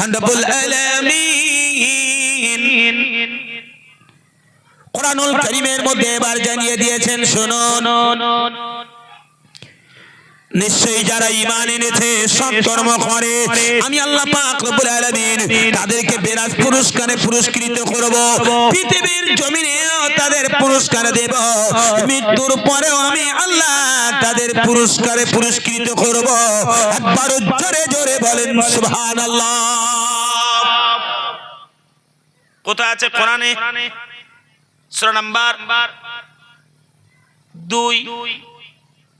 মহান রব্বুল আলামিন। কোরআনুল কারীমের মধ্যে এবার জানিয়ে দিয়েছেন শুনুন। নিশ্চয়ই যারা ঈমান এনেছে সৎ কর্ম করে। আমি আল্লাহ পাক রব্বুল আলামিন তাদেরকে বিরাট পুরস্কারে পুরস্কৃত করব। পৃথিবীর জমিনেও তাদের পুরস্কার দেব। মৃত্যুর পরেও আমি আল্লাহ তাদের পুরস্কারে পুরস্কৃত করব। একবার জোরে জোরে বলেন সুবহানাল্লাহ। কোথায় আছে? কোরআনে? সূরা নাম্বার দুই।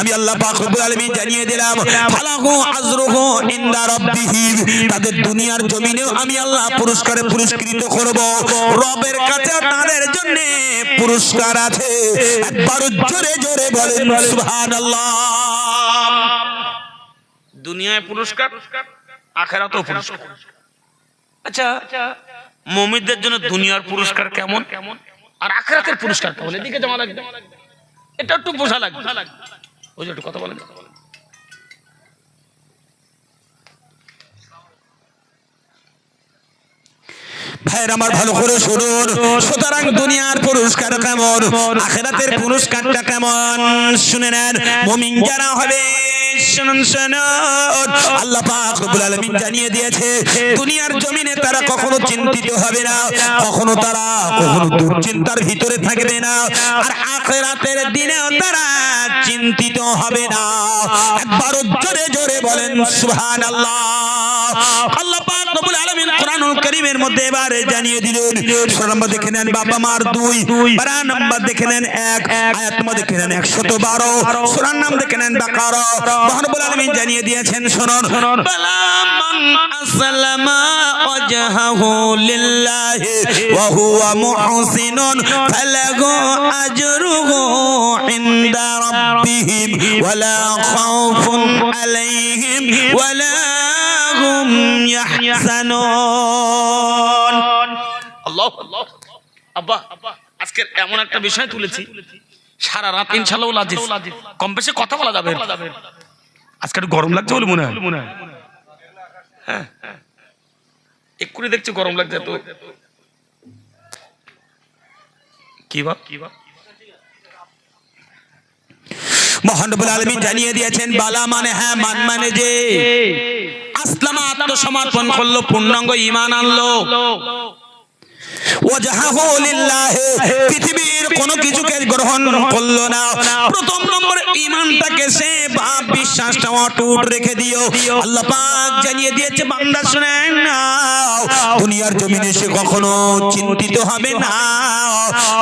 আমি আল্লাহ পাক রব্বুল আলামিন জানিয়ে দিলাম ফালাহু আজরুহু ইনদা রাব্বিহিম তাদের দুনিয়ার জমিনেও আমি আল্লাহ পুরস্কারে পুরস্কৃত করব। রবের কাছে তাদের জন্য পুরস্কার আছে। একবার জোরে জোরে বলেন, সুবহানাল্লাহ। দুনিয়ায় পুরস্কার, আখেরাতেও পুরস্কার। আচ্ছা মমিনদের জন্য দুনিয়ার পুরস্কার কেমন? আর আখেরাতের পুরস্কার কেমন এদিকে জমা লাগে এটা একটু বোঝা লাগবে। ওই যে একটু কথা বলেন। ভাইয়ের আমার ভালো করে শুনুন। সুতরাং দুনিয়ার পুরস্কার কেমন? আখেরাতের পুরস্কারটা কেমন? শুনে নেন। মুমিন যারা হবে শুনুন শুনুন। আল্লাহ পাক রব্বুল আলামিন জানিয়ে দিয়েছে দুনিয়ার জমিনে তারা কখনো চিন্তিত হবে না কখনো তারা কখনো দুশ্চিন্তার ভিতরে থাকবে না আর আখেরাতের দিনেও তারা চিন্তিত হবে না। একবার জোরে জোরে বলেন সুবহানাল্লাহ। আল্লাহ পাক রব্বুল আলামিন কোরআনুল কারীমের মধ্যে এবারে জানিয়ে দিলেন সূরা নম্বর দেখে নেন বাবা মার দুই পারা নাম্বার দেখে নেন এক আয়াত নম্বর দেখে নেন 112 সূরার নাম দেখে নেন বাকারা। মহানবুল আলামিন জানিয়ে দিয়েছেন, শুনুন। ওয়ালা খাউফুন আলাইহিম ওয়ালা হুম ইয়াহজানুন আল্লাহ আব্বা আজকের এমন একটা বিষয় তুলেছি। সারা রাত ইনশাল্লাহ লাজিজ কম বেশি কথা বলা যাবে। আজকে একটু গরম লাগছে বলে মনে হয়। হ্যাঁ এক্ষুনি দেখছি গরম লাগছে তো। কি ভাব কি ভাব মহানবুল আলমী জানিয়ে দিয়েছেন বালা মানে হ্যাঁ মান মানে যে। আসলামা আত্মসমর্পণ করল পূর্ণাঙ্গ ইমান আনলো। ওয়াজহাহু লিল্লাহি পৃথিবীর কোনো কিছুকে গ্রহণ করল না। প্রথম নম্বর ঈমানটাকে সে বিশ্বাসটা অটুট রেখে দিও। আল্লাহ পাক জানিয়ে দিয়েছে বান্দা শুনেন না দুনিয়ার জমিনে সে কখনো চিন্তিত হবে না।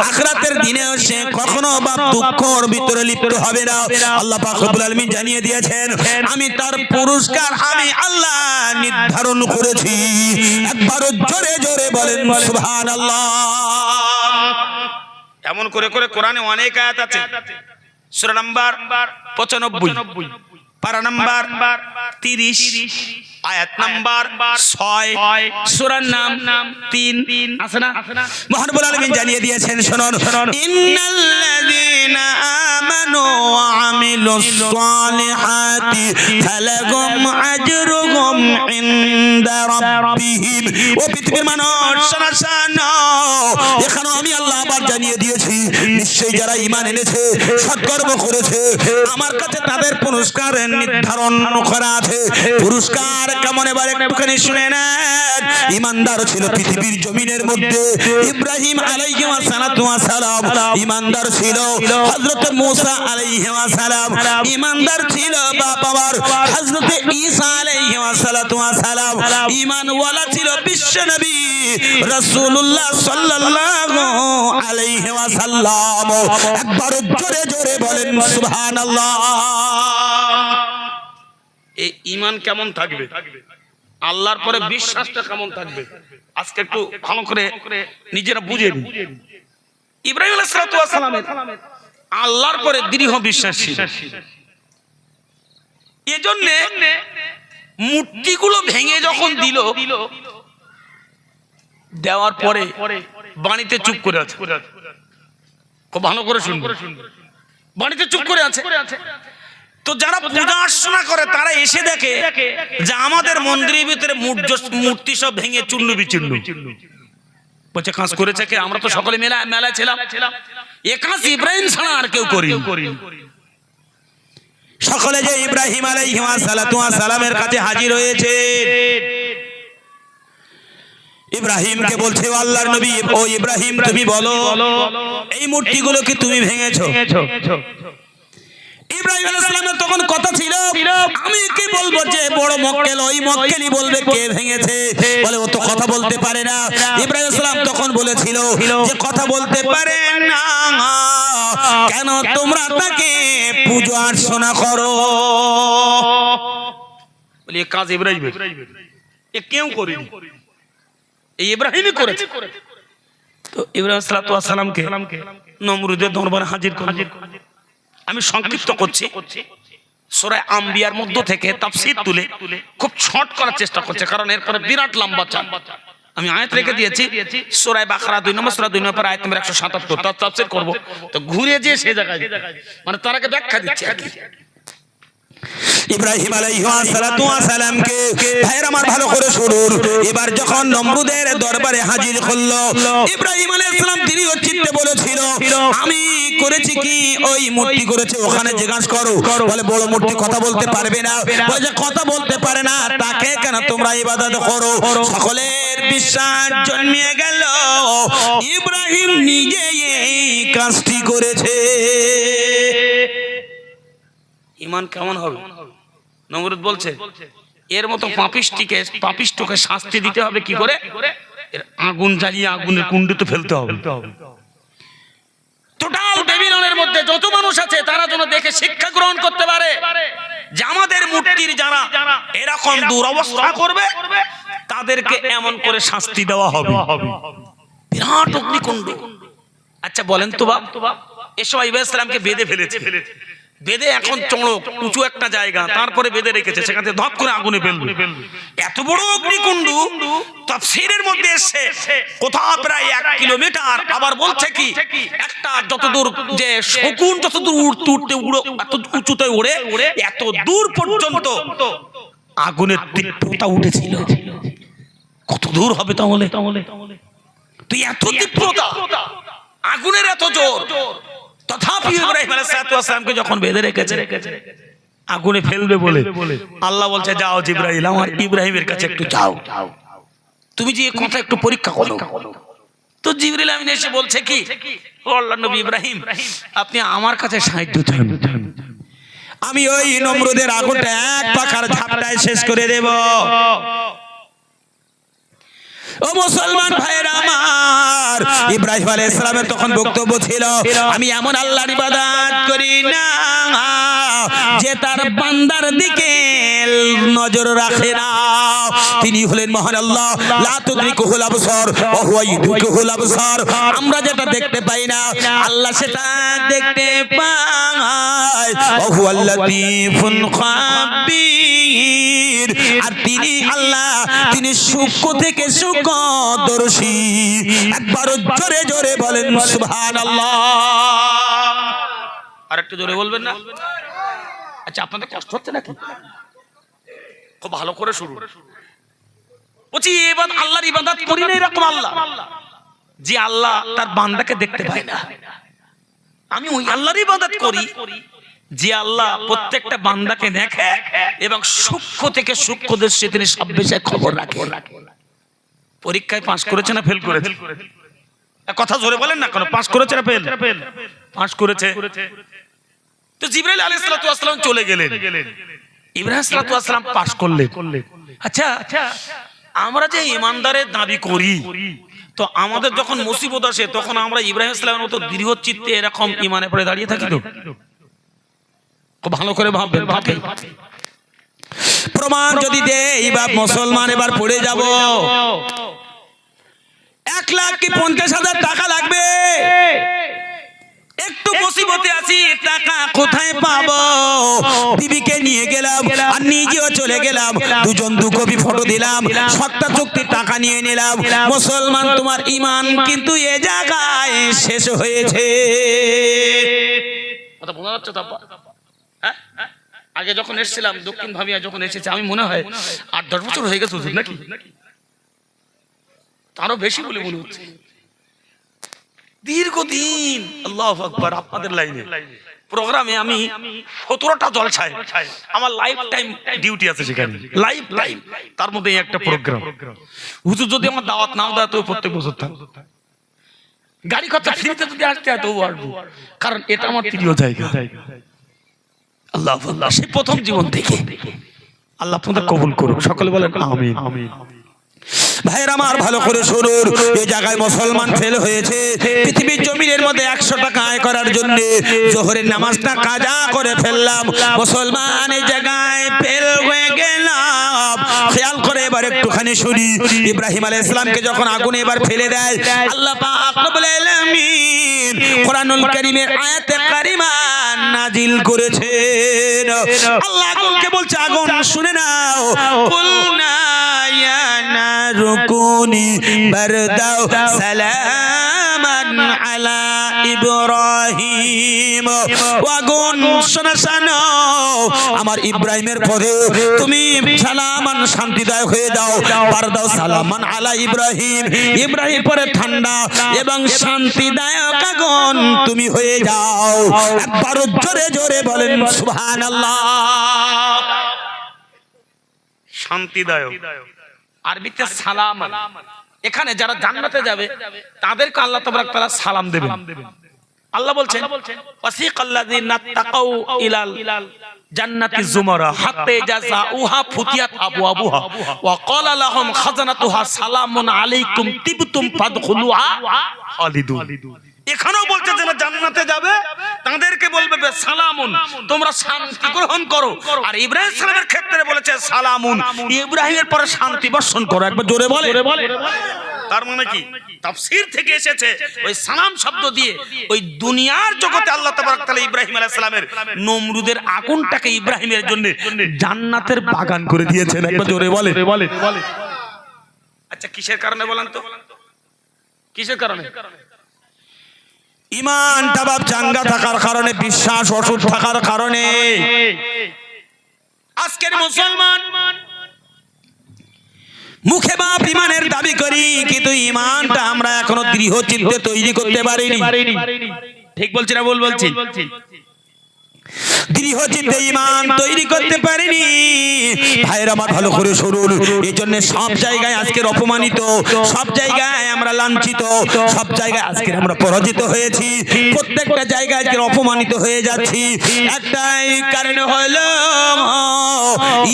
আখরাতের দিনেও সে কখনো বা দুঃখর ভিতরে লিপ্ত হবে না। আল্লাহ পাক রব্বুল আলামিন জানিয়ে দিয়েছেন আমি তার পুরস্কার আমি আল্লাহ নির্ধারণ করেছি। একবার জোরে জোরে বলেন। সুবহানাল্লাহ। এমন করে করে কোরআনে অনেক আয়াত আছে। সুরা নাম্বার 95 পারা নাম্বার 30 আয়াত নাম্বার 6 সূরার নাম 3 আছে না? মহানবুল আলামিন জানিয়ে দিয়েছেন শুনুন। ইন্নাল্লাযীনা আমানু ওয়া আমিলুস সালিহাতি ফালাহুম আজরুহুম ইনদা রাব্বিহিম। ও পৃথিবীর মানুষ শোনো শোনো এখানে আমি আল্লাহ আবার জানিয়ে দিয়েছি নিশ্চয়ই যারা ঈমান এনেছে সৎকর্ম করেছে আমার কাছে তাদের পুরস্কার নির্ধারণ করা আছে। পুরস্কার কেমন এবার একটুখানি শুনে নেন। ইমানদার ছিল পৃথিবীর জমিনের মধ্যে। ইব্রাহিম আলাইহি ওয়াসালাতু ওয়াসালাম ইমানদার ছিল। হযরত মুসা আলাইহি ওয়াসালাম ইমানদার ছিল বাবার হযরত ঈসা আলাইহি ওয়াসালাতু ওয়াসালাম ঈমান ওয়ালা ছিল, বিশ্ব নবী রাসূলুল্লাহ সাল্লাল্লাহু আলাইহি ওয়াসাল্লাম। একবার জোরে জোরে বলেন, সুবহানাল্লাহ। এই ঈমান কেমন থাকবে? আল্লাহর পরে বিশ্বাসটা কেমন থাকবে? আজকে একটু ভালো করে নিজেরা বুঝেন ইব্রাহিম আলাইহিসসালামের আল্লাহর পরে দৃঢ় বিশ্বাস এজন্য মূর্তিগুলো ভেঙে যখন দিল দেওয়ার পরে বাণীতে চুপ করে আছে। খুব ভালো করে শুনবে বাণীতে চুপ করে আছে। তো যারা পূজা অর্চনা করে তারা এসে দেখে যে আমাদের মন্দিরের ভিতরে মূর্তি সব ভেঙে চূর্ণ বিচূর্ণ বলছে কাজ করেছে কে? আমরা তো সকলে মেলা মেলায় ছিলাম। এ কাজ ইব্রাহিম ছাড়া আর কেউ করি সকলে যে ইব্রাহিম আলাইহিস সালামের কাছে হাজির হয়েছে। ইব্রাহিমকে বলছে আল্লাহর নবী ও ইব্রাহিম তুমি বলো এই মূর্তিগুলো কি তুমি ভেঙেছো। ইব্রাহিম তখন কথা ছিল, আমি কি বলব যে বড় মক্কেল, ওই মক্কেলই বলবে কে ভেঙেছে? বলে, ও তো কথা বলতে পারে না। ইব্রাহিম তখন বলেছিল যে, কথা বলতে পারে না। কেন তোমরা তাকে করো? বলি কাজ ইব্রাহিমের। এ কেউ এই ইব্রাহিমই করেছে। তো ইব্রাহিম সালামকে নমরুদের দরবারে হাজির করে আমি সংক্ষিপ্ত করছি। সোরায় আম্বিয়ার মধ্য থেকে তাফসীর তুলে খুব ছট করার চেষ্টা করছে কারণ এরপরে বিরাট লম্বা চান আমি আয়াত রেখে দিয়েছি সোরায় বাখরা দুই নম্বর সোরা দুই নম্বর আয়াত নম্বর একশো সাতাত্তর। তার তাফসীর করব। তো ঘুরে যেয়ে সে জায়গায় মানে তার আগে ব্যাখ্যা দিচ্ছে আর কি। ইব্রাহিম আলাইহিস সালাতু ভাইয়ের আমার ভালো করে শুনুন। এবার যখন নমরুদের দরবারে হাজির হলো ইব্রাহিম আলাইহিস সালাম তিনি চিত্তে বলেছিল আমি করেছি কি? ওই মূর্তি করেছে ওখানে জিজ্ঞাসা করো। বলে বড় মূর্তি কথা বলতে পারবে না। বলে যে কথা বলতে পারে না তাকে কেন তোমরা ইবাদত করো? সকলের বিশ্বাস জন্মিয়ে গেল। ইব্রাহিম নিজে এই কাজটি করেছে। ইমান কেমন হবে? নমরুদ বলছে এর মতো পাপিষ্টিকে পাপিষ্টকে শাস্তি দিতে হবে কি করে? এর আগুন জ্বালিয়ে আগুনের কুণ্ডে ফেলতে হবে। টোটাল বেবিলনের মধ্যে যত মানুষ আছে তারা যেন দেখে শিক্ষা গ্রহণ করতে পারে যে আমাদের মূর্তির যারা এরকম দুরবস্থা করবে তাদেরকে এমন করে শাস্তি দেওয়া হবে। বিরাট অগ্নিকুণ্ড। আচ্ছা বলেন তো বাপ এসব ইসলামকে বেঁধে ফেলেছে। বেঁধে এখন চড়ক উঁচু একটা জায়গা তারপরে বেঁধে রেখেছে সেখানে ধপ করে আগুনে ফেলবে। এত বড় অগ্নিকুণ্ড তাফসীরের মধ্যে এসে কোথাও প্রায় এক কিলোমিটার আবার বলছে কি একটা যতদূর যে শকুন যতদূর উড়তে উঠতে উড়ো এত উঁচুতে উড়ে এত দূর পর্যন্ত আগুনের তীব্রতা উঠেছিল। কত দূর হবে তাহলে? তুই এত তীব্রতা আগুনের এত জোর। তথাপি ইব্রাহিম আলাইহিসসালামকে যখন বেঁধে রেখেছে আগুনে ফেলবে বলে আল্লাহ বলছে যাও জিব্রাইল আমার ইব্রাহিমের কাছে একটু যাও। তুমি যে কথা একটু পরীক্ষা করো। তো জিবরিল আমিন এসে বলছে কি ও আল্লাহ নবী ইব্রাহিম আপনি আমার কাছে সাহায্য চান। আমি ওই নমরুদের আগুনটা এক পাখার ঝাপটায় শেষ করে দেব। ও মুসলমান ভাইয়েরা আমার ইব্রাহিম আলাইহিস সালামের তখন বক্তব্য ছিল আমি এমন আল্লাহর ইবাদত করি না। যে তার বান্দার দিকে নজর রাখে না। তিনি হলেন মহান আল্লাহ। লা তুদরিকুহুল আবসার ওয়া হুয়া ইউদরিকুহুল আবসার। আমরা যেটা দেখতে পাই না আল্লাহ সেটা দেখতে পায়। ওয়া হুয়াল লাতীফুল খাবীর। আর তিনি আল্লাহ তিনি সূক্ষ্ম থেকে সূক্ষ্মদর্শী। একবার জোরে জোরে বলেন সুবহানাল্লাহ। আর একটু জোরে বলবেন না? আচ্ছা আপনাদের কষ্ট হচ্ছে নাকি? খুব ভালো করে শুরু বলছি, এবার আল্লাহর ইবাদত করি না এরকম আল্লাহ। যে আল্লাহ তার বান্দাকে দেখতে পায় না। আমি ওই আল্লাহর ইবাদত করি, যে আল্লাহ প্রত্যেকটা বান্দাকে দেখে এবং সূক্ষ্ম থেকে সূক্ষ্ম দৃশ্যে তিনি সব বিষয়ে খবর রাখে। পরীক্ষায় পাস করেছে না ফেল করেছে? কথা জোরে বলেন না কেন? পাস করেছে না ফেল পাস করেছে। তো জিব্রাইল আলাইহিস সালাতু ওয়াসসালাম চলে গেলেন। ইব্রাহিম সালাতু ওয়াসসালাম পাস করলেন। আচ্ছা আচ্ছা আমরা যে ইমানদারের দাবি করি, তো আমাদের যখন মুসিবত আসে, তখন আমরা ইব্রাহিম ইসলামের মতো দৃঢ় চিত্তে এরকম ইমানে পড়ে দাঁড়িয়ে থাকি তো? ভালো করে ভাববেন ভাববেন। প্রমাণ যদি দেই বা মুসলমান এবার পড়ে যাব। এক লাখ কি পঞ্চাশ হাজার টাকা লাগবে? যাচ্ছি টাকা কোথায় পাবো? বিবিকে নিয়ে গেলাম আর নিজেও চলে গেলাম। দুজন দু কপি ফটো দিলাম সত্তা চুক্তির টাকা নিয়ে নিলাম। মুসলমান তোমার ইমান কিন্তু এ জায়গায় শেষ হয়েছে। কথা বোঝা যাচ্ছে হ্যাঁ? আগে যখন এসেছিলাম দক্ষিণ ভাবিয়া যখন এসেছে আমি মনে হয় আট দশ বছর হয়ে গেছে নাকি? তারও বেশি বলে মনে হচ্ছে। দীর্ঘদিন, আল্লাহ আকবার, আপনাদের লাইনে। প্রোগ্রামে আমি সতেরোটা জলছায় আমার লাইফ টাইম ডিউটি আছে সেখানে। লাইফ টাইম তার মধ্যে একটা প্রোগ্রাম হুজুর যদি আমার দাওয়াত নাও দেয়, তো প্রত্যেক বছর থাকব গাড়ি খরচা ফ্রিতে যদি আসতে হয় তবু আসব। কারণ এটা আমার প্রিয় জায়গা। আল্লাহ আল্লাহ সেই প্রথম জীবন থেকে। আল্লাহ আপনাদের কবুল করুক। সকলে বলেন আমিন আমিন। ভাইয়ের আমার ভালো করে শুনুন। এই জায়গায় মুসলমান ফেল হয়েছে। পৃথিবীর জমিনের মধ্যে একশো টাকা আয় করার জন্য জোহরের নামাজটা কাজা করে ফেললাম। মুসলমান এই জায়গায় ফেল হয়ে গেলাম। খেয়াল করে এবার একটুখানি শুনি। ইব্রাহিম আলাইহিস ইসলামকে যখন আগুনে এবার ফেলে দেয়, আল্লাহ পাক রব্বুল আলামিন কোরআনুল কারীমের আয়াতে কারিমা নাজিল করেছেন। আল্লাহ আগুনকে বলছে, আগুন, শুনে নাও। কুলনা ইয়া নারু কুনি বারদাও সালামান আলা ইব্রাহিম। শোনা, শোনো। আমার ইব্রাহিমের পরে তুমি সালামান শান্তিদায়ক হয়ে যাও বারদাও সালামান আলা ইব্রাহিম ইব্রাহিম পরে ঠান্ডা এবং শান্তিদায়ক আগুন তুমি হয়ে যাও একবার জোরে জোরে বলেন সুবহানাল্লাহ শান্তিদায়ক আরবিতে সালাম এখানে যারা জান্নাতে যাবে তাদেরকে আল্লাহ তাবারক তাআলা সালাম দেবেন আল্লাহ বলছেন ওয়াসিকাল্লাযিনা তাকাউ ইলাল জান্নাতি জুমারা হাত্তা ইজাজা উহা ফুতিয়াত আবওয়াবুহা ওয়া ক্বালা লাহুম খাজানাতুহা সালামুন আলাইকুম তিবতুম ফাদখুলুহা খালিদুন। এখানেও বলছে যারা জান্নাতে যাবে তাদেরকে বলবে সালামুন তোমরা শান্তি গ্রহণ করো। আর ইব্রাহিম সালামের ক্ষেত্রে বলেছে সালামুন। ইব্রাহিমের পরে শান্তি বর্ষণ করো একবার জোরে বলে। তার মানে কি? তাফসীর থেকে এসেছে ওই সালাম শব্দ দিয়ে ওই দুনিয়ার জগতে আল্লাহ তাবারক তাআলা ইব্রাহিম আলাইহিস সালামের নমরুদের আগুনটাকে ইব্রাহিমের জন্য জান্নাতের বাগান করে দিয়েছেন। একবার জোরে বলে আচ্ছা কিসের কারণে বলেন তো? কিসের কারণে? ইমানটা বাপ চাঙ্গা থাকার কারণে বিশ্বাস অসুখ থাকার কারণে। আজকের মুসলমান মুখে বাপ ইমানের দাবি করি কিন্তু ইমানটা আমরা এখনও দৃঢ় চিত্তে তৈরি করতে পারিনি। ঠিক বলছি না বল বলছি। দৃঢ় চিত্তে ইমান তৈরি করতে পারিনি। ভাইয়ের আমার ভালো করে শুনুন। এই জন্য সব জায়গায় আজকের অপমানিত, সব জায়গায় আমরা লাঞ্ছিত, সব জায়গায় আজকে আমরা পরাজিত হয়েছি। প্রত্যেকটা জায়গায় আজকে অপমানিত হয়ে যাচ্ছি। একটাই কারণ হলো,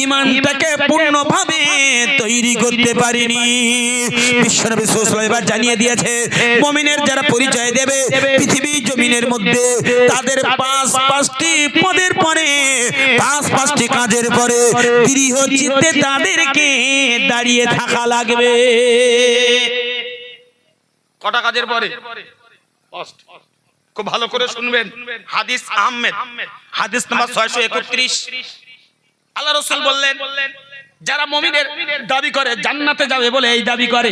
ইমানটাকে পূর্ণভাবে তৈরি করতে পারিনি। বিশ্বনবী সাল্লাল্লাহু এবার জানিয়ে দিয়েছে, মুমিনের যারা পরিচয় দেবে পৃথিবী জমিনের মধ্যে তাদের পাঁচ পাঁচটি পদের পরে পাঁচ পাঁচটি কাজের পরে দৃঢ় চিত্তে তাদেরকে দাঁড়িয়ে থাকা লাগবে। কটা কাজের পরে? খুব ভালো করে শুনবেন। হাদিস আহমেদ। হাদিস নাম্বার ছয়শো একত্রিশ। আল্লাহ রসুল বললেন যারা মমিনের দাবি করে জান্নাতে যাবে বলে এই দাবি করে।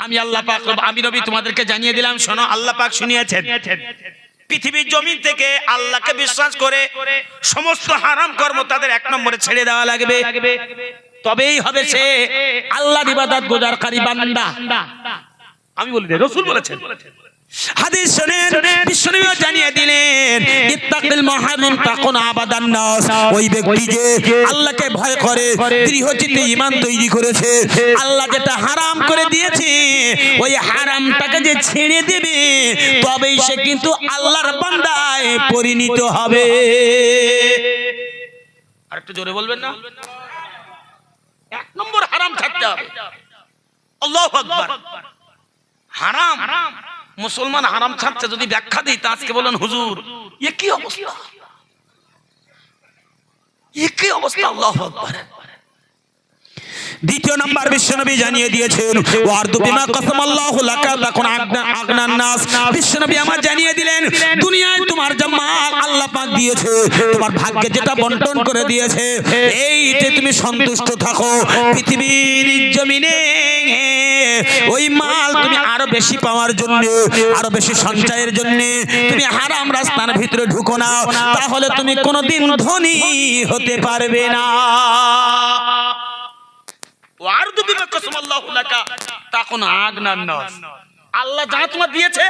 আমি আল্লাহ পাক আমি নবী তোমাদেরকে জানিয়ে দিলাম শোনো আল্লাহ পাক শুনিয়েছেন। পৃথিবীর জমিন থেকে আল্লাহকে বিশ্বাস করে সমস্ত হারাম কর্ম তাদের এক নম্বরে ছেড়ে দেওয়া লাগবে। তবেই হবে সে আল্লাহ ইবাদত গোজারকারী বান্দা। আমি বলি রসুল বলেছেন। হাদিস শুনেন বিশ্বনবী জানিয়ে দিলেন ইত্তাকিল তাকুন আবাদান নাস। ওই ব্যক্তি যে আল্লাহকে ভয় করে দৃঢ় চিত্তে ঈমান তৈরি করেছে আল্লাহ যেটা হারাম করে দিয়েছে ওই হারামটাকে যে ছেড়ে দেবে তবেই সে কিন্তু আল্লাহর বান্দায় পরিণত হবে। আর একটু জোরে বলবেন না? এক নম্বর হারাম থাকতে হবে। আল্লাহু আকবার। হারাম। মুসলমান হারাম ছাড়ছে যদি ব্যাখ্যা দিই, তা আজকে বলেন হুজুর। এ কি অবস্থা? এ কি অবস্থা? আল্লাহ আকবার। দ্বিতীয় নাম্বার বিশ্বনবী জানিয়ে দিয়েছেন ওয়ারদু বিমা কাসামাল্লাহু লাকা আগনা আগনান নাস। বিশ্বনবী আমার জানিয়ে দিলেন, দুনিয়ায় তোমার যা মাল আল্লাহ পাক দিয়েছে। তোমার ভাগ্যে যেটা বন্টন করে দিয়েছে এইতে তুমি সন্তুষ্ট থাকো, পৃথিবীর জমিনে, ওই মাল তুমি আরও বেশি পাওয়ার জন্য, আরও বেশি সঞ্চয়ের জন্য, তুমি হারাম রাস্তার ভিতরে ঢুকো না, তাহলে তুমি কোনোদিন ধনী হতে পারবে না। ওয়ারদু বিমা কাসামাল্লাহু লাকা তাকুন আগনান নাস। আল্লাহ যা তোমার দিয়েছে,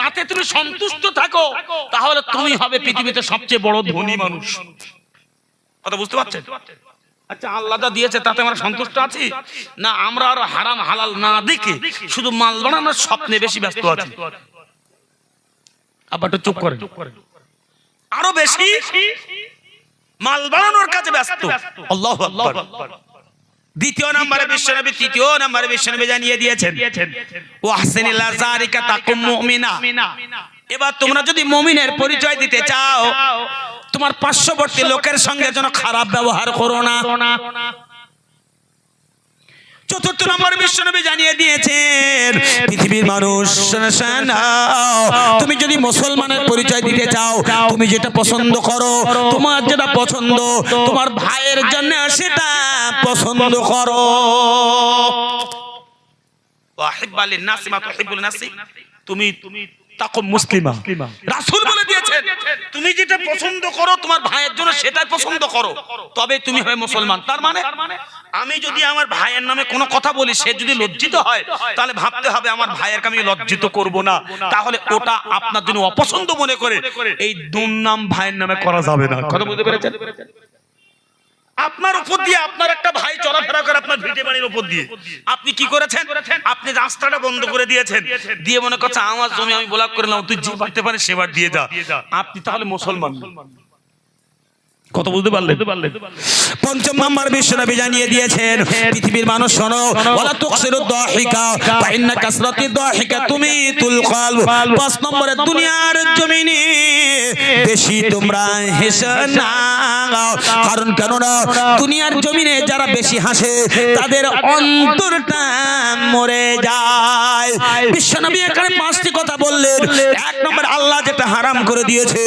তাতে তুমি সন্তুষ্ট থাকো। তাহলে তুমি হবে পৃথিবীতে সবচেয়ে বড় ধনী মানুষ। কথা বুঝতে পারছেন? আচ্ছা আল্লাহ যা দিয়েছে, তাতে আমরা সন্তুষ্ট আছি? না, আমরা আর হারাম হালাল না দেখে শুধু মাল বানানোর স্বপ্নে বেশি ব্যস্ত আছি। আবার একটু চুপ করে আরও বেশি মাল বানানোর কাজে ব্যস্ত। আল্লাহু আকবার। দ্বিতীয় নম্বরে বিশ্বনবী তৃতীয় নম্বরে বিশ্বনবী জানিয়ে দিয়েছেন। ওয়াহসিনিল আজারিকা তাকুম মুমিনা। এবার তোমরা যদি মুমিনের পরিচয় দিতে চাও তোমার পার্শ্ববর্তী লোকের সঙ্গে যেন খারাপ ব্যবহার করো না। চতুর্থ নম্বর বিশ্বনবী জানিয়ে দিয়েছেন পৃথিবীর মানুষ। তুমি যদি মুসলমানের পরিচয় দিতে চাও তুমি যেটা পছন্দ করো তোমার যেটা পছন্দ তোমার ভাইয়ের জন্য সেটা পছন্দ করো। তুমি তুমি মুসলিমা। রাসূল বলে দিয়েছেন তুমি যেটা পছন্দ করো তোমার ভাইয়ের জন্য সেটাই পছন্দ করো। তবে তুমি হয় মুসলমান। তার মানে আমি যদি আমার ভাইয়ের নামে কোনো কথা বলি, সে যদি লজ্জিত হয়, তাহলে ভাবতে হবে আমার ভাইয়েরকে আমি লজ্জিত করব না। তাহলে ওটা আপনার জন্য অপছন্দ মনে করে এই দুর্নাম ভাইয়ের নামে করা যাবে না। কথা বুঝতে পেরেছেন? আপনার উপর দিয়ে আপনার একটা ভাই চলাফেরা করে আপনার ভিটে বাড়ির উপর দিয়ে। আপনি কি করেছেন? আপনি রাস্তাটা বন্ধ করে দিয়েছেন। দিয়ে মনে করছে, আমার জমি আমি ব্লক করে নাও তুই যে পারতে পারে সেবার দিয়ে যা। আপনি তাহলে মুসলমান। কত বুঝতে পারলেন? পঞ্চম নম্বর বিশ্বনবী জানিয়ে দিয়েছেন পৃথিবীর মানুষ শোনো ওয়ালা তুকসিরু দাহিকা ফা ইন্না কাসরাতি দাহিকা তুমিতুল কলব। পাঁচ নম্বরে দুনিয়ার জমিনে বেশি তোমরা হেসে না কারণ কেন না দুনিয়ার জমিনে যারা বেশি হাসে তাদের অন্তরটা মরে যায়। বিশ্বনবী এখানে পাঁচটি কথা বললেন। এক নম্বর আল্লাহ যেটা হারাম করে দিয়েছে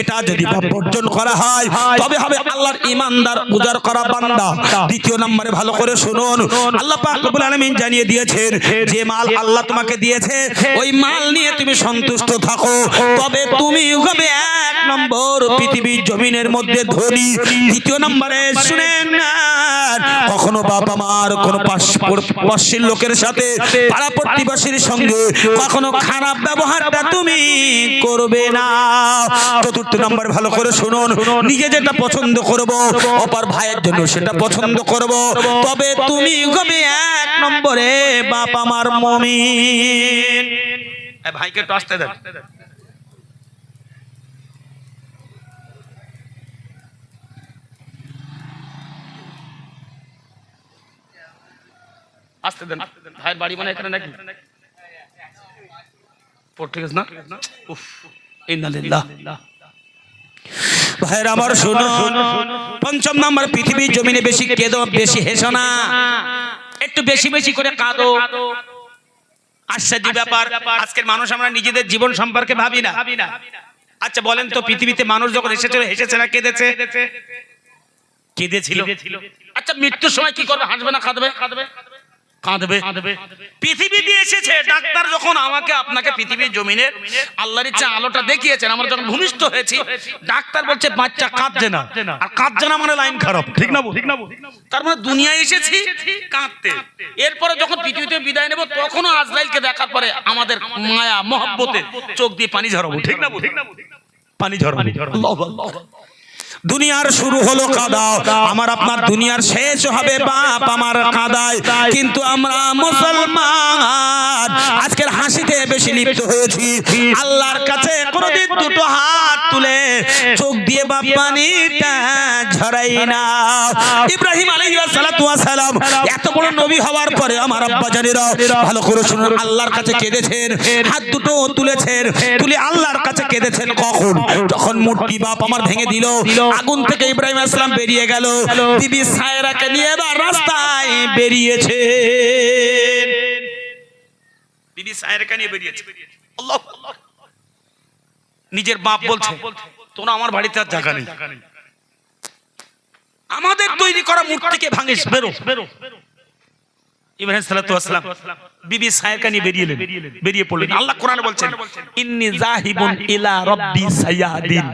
এটা যদি বর্জন করা হয় তবে হবে আল্লাহর ইমানদার উজাড় করা বান্দা। দ্বিতীয় নম্বরে ভালো করে শুনুন। আল্লাহ পাক রব্বুল আলামিন জানিয়ে দিয়েছেন যে মাল আল্লাহ তোমাকে দিয়েছে ওই মাল নিয়ে তুমি সন্তুষ্ট থাকো। তবে তুমি হবে এক নম্বর পৃথিবীর জমিনের মধ্যে ধনী। দ্বিতীয় নম্বরে শুনেন না কখনো বাবা মার কোনো পাশ- পাশের লোকের সাথে পাড়া প্রতিবাসীর সঙ্গে কখনো খারাপ ব্যবহারটা তুমি করবে না। চতুর্থ নম্বর ভালো করে শুনুন। নিজে যেটা পছন্দ করব, অপর ভাইয়ের জন্য সেটা পছন্দ করব। তবে তুমি হবে এক নম্বরে, বাপ আমার মমিন। ভাইকে একটু আসতে দেন। আসতে দেন। ভাইয়ের বাড়ি মানে এখানে নাকি? ঠিক আছে না? উফ, ইন্নালিল্লাহ। ভাইয়ের আমার শুনুন পঞ্চম নম্বর পৃথিবীর জমিনে বেশি কেঁদো বেশি হেসো না। একটু বেশি বেশি করে কাঁদো। আশ্চর্য ব্যাপার। আজকের মানুষ আমরা নিজেদের জীবন সম্পর্কে ভাবি না। আচ্ছা বলেন তো পৃথিবীতে মানুষ যখন এসেছিল হেসেছে না কেঁদেছে? কেঁদেছিল। আচ্ছা মৃত্যুর সময় কি করবে? হাসবে না কাঁদবে? কাঁদবে। কাঁদবে। পৃথিবী দিয়ে এসেছে। ডাক্তার যখন আমাকে আপনাকে পৃথিবীর জমিনের আল্লাহর ইচ্ছা আলোটা দেখিয়েছেন আমরা যখন ভূমিষ্ঠ হয়েছি ডাক্তার বলছে বাচ্চা কাঁদছে না। আর কাঁদছে না মানে লাইন খারাপ। ঠিক না ঠিক না তার মানে দুনিয়ায় এসেছি কাঁদতে। এরপরে যখন পৃথিবীতে বিদায় নেব তখনও আজরাইলকে দেখার পরে আমাদের মায়া মহব্বতে চোখ দিয়ে পানি ঝরাবো। ঠিক না ঠিক না পানি ঝরাবো। আল্লাহু। দুনিয়ার শুরু হলো কাদা। আমার আপনার দুনিয়ার শেষ হবে বাপ আমার কাদায়। কিন্তু আমরা মুসলমান। আজকের হাসিতে বেশি লিপ্ত হয়েছি। আল্লাহর কাছে কোনদিন দুটো হাত তুলে চোখ দিয়ে বাপ পানিটা না। ইব্রাহিম এত বড় নবী হওয়ার পরে আমার আব্বা জানেরা ভালো করে শুনুন আল্লাহর কাছে কেঁদেছেন হাত দুটো তুলেছেন তুলে আল্লাহর কাছে কেঁদেছেন কখন? যখন মূর্তি বাপ আমার ভেঙে দিল আগুন থেকে ইব্রাহিম আসলাম বেরিয়ে গেল। বিবি সায়রাকে নিয়ে এবার রাস্তায় বেরিয়েছে বিবি সায়েরকে নিয়ে বেরিয়েছে। আল্লাহ নিজের বাপ বলছে তোরা আমার বাড়িতে আর জায়গা নেই। আমাদের তৈরি করা মূর্তিকে ভাঙিস বেরো বেরো ইব্রাহিম সাল্লাতু ওয়াসসালাম বিবি বেরিয়ে বেরিয়ে পড়লেন। আল্লাহ কোরআনে বলছেন ইন্নি জাহিবুন ইলা রব্বি সায়াদিন।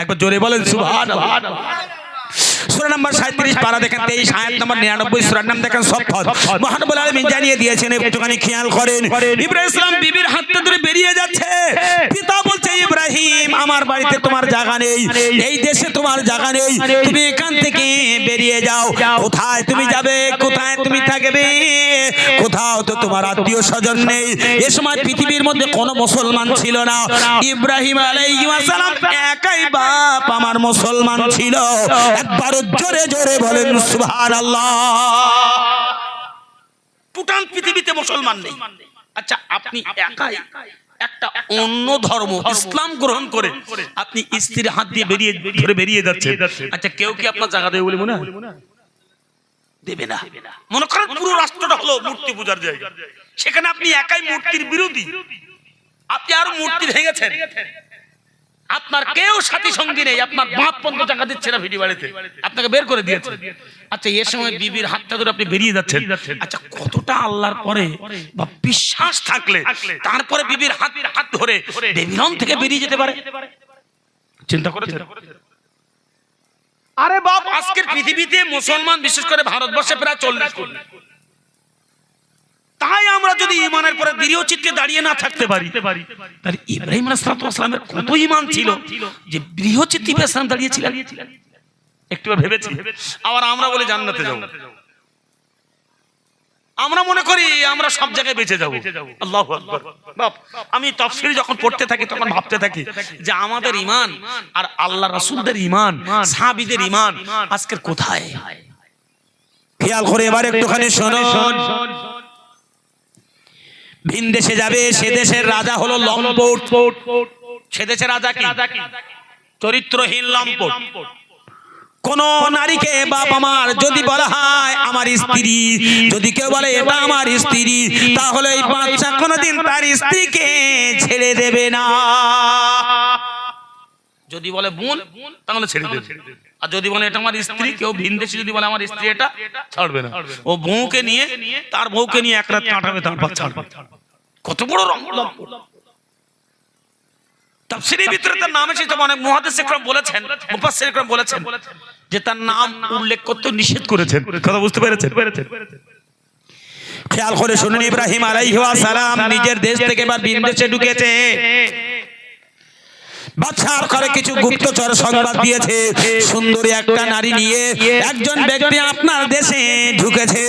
একবার জোরে বলেন সুবহানাল্লাহ। সূরা নাম্বার 37 পারা দেখেন 23 আয়াত নাম্বার 99 সূরার নাম দেখেন মহানবুল জানিয়ে দিয়েছেন একটুখানি খেয়াল করেন। ইব্রাহিম ইসলাম বিবির হাত ধরে বেরিয়ে যাচ্ছে। পিতা বলছে, ইব্রাহিম, আমার বাড়িতে তোমার জায়গা নেই। এই দেশে তোমার জায়গা নেই। তুমি এখান থেকে বেরিয়ে যাও। কোথায় তুমি যাবে? কোথায় তুমি থাকবে? কোথাও তো তোমার আত্মীয় স্বজন নেই। এ সময় পৃথিবীর মধ্যে কোনো মুসলমান ছিল না। ইব্রাহিম সালাম একাই বাপ আমার মুসলমান ছিল। একবার জোরে জোরে বলেন সুবহানাল্লাহ। পুটান পৃথিবীতে মুসলমান নেই। আচ্ছা আপনি একাই একটা অন্য ধর্ম ইসলাম গ্রহণ করে আপনি স্ত্রীর হাত দিয়ে বেরিয়ে ধরে বেরিয়ে যাচ্ছেন। আচ্ছা কেউ কি আপনার জায়গা দেবে বলে মনে হয়? দেবে না। মনে করেন পুরো রাষ্ট্রটা হলো মূর্তি পূজার জায়গা। সেখানে আপনি একাই মূর্তির বিরোধী আপনি আরও মূর্তি ভেঙেছেন। আপনার কেউ সাথী সঙ্গী নেই আপনার বাপ পর্যন্ত টাকা দিচ্ছে না ভিডি বাড়িতে। আপনাকে বের করে দিয়েছে। আচ্ছা এর সময় বিবির হাতটা ধরে আপনি বেরিয়ে যাচ্ছেন। আচ্ছা কতটা আল্লাহর পরে বা বিশ্বাস থাকলে তারপরে বিবির হাত হাত ধরে বেবিলন থেকে বেরিয়ে যেতে পারে। চিন্তা করেছেন? আরে বাপ আজকের পৃথিবীতে মুসলমান বিশেষ করে ভারতবর্ষে প্রায় চল্লিশ কোটি। তাই আমরা যদি ইমানের পরে দৃঢ় চিত্তে দাঁড়িয়ে না থাকতে পারি তাহলে ইব্রাহিম আলাইহিসসালামের কত ইমান ছিল যে দৃঢ় চিত্তে ইসলাম দাঁড়িয়েছিলেন? একটু ভেবেছি। আবার আমরা বলে জান্নাতে যাব। আমরা মনে করি আমরা সব জায়গায় বেঁচে যাব। আল্লাহ বাপ আমি তফসিল যখন পড়তে থাকি তখন ভাবতে থাকি যে আমাদের ইমান আর আল্লাহ রাসূলদের ইমান সাহাবীদের ইমান আজকের কোথায়? খেয়াল করে এবার একটুখানি শুনুন। ভিন দেশে যাবে সে দেশের রাজা হলো লম্পট। সে দেশের রাজা কি? চরিত্রহীন লম্পট। কোন নারীকে বাপ আমার যদি বলা হয় আমার স্ত্রী যদি কেউ বলে এটা আমার স্ত্রী তাহলে এই বাচ্চা কোনোদিন তার স্ত্রীকে ছেড়ে দেবে না। যদি বলে বোন তাহলে ছেড়ে দেবে। আর যদি বলে এটা আমার স্ত্রী, কেউ ভিনদেশি যদি বলে আমার স্ত্রী এটা, ছাড়বে না। ও বউকে নিয়ে, তার বউকে নিয়ে এক রাত কাটাবে তারপর ছাড়বে। কত বড় রং। তাফসীরের ভিতরে তার নাম এসেছে, অনেক মুহাদ্দিস ইকরাম বলেছেন, মুফাসসির ইকরাম বলেছেন, যে তার নাম উল্লেখ করতে নিষেধ করেছেন। কথা বুঝতে পেরেছেন? খেয়াল করে শুনুন, ইব্রাহিম আলাইহিস সালাম নিজের দেশ থেকে এবার ভিন দেশে ঢুকেছে। বাদশার করে কিছু গুপ্তচর সংবাদ দিয়েছে। সুন্দরী একটা নারী নিয়ে একজন ব্যক্তি আপনার দেশে ঢুকেছে।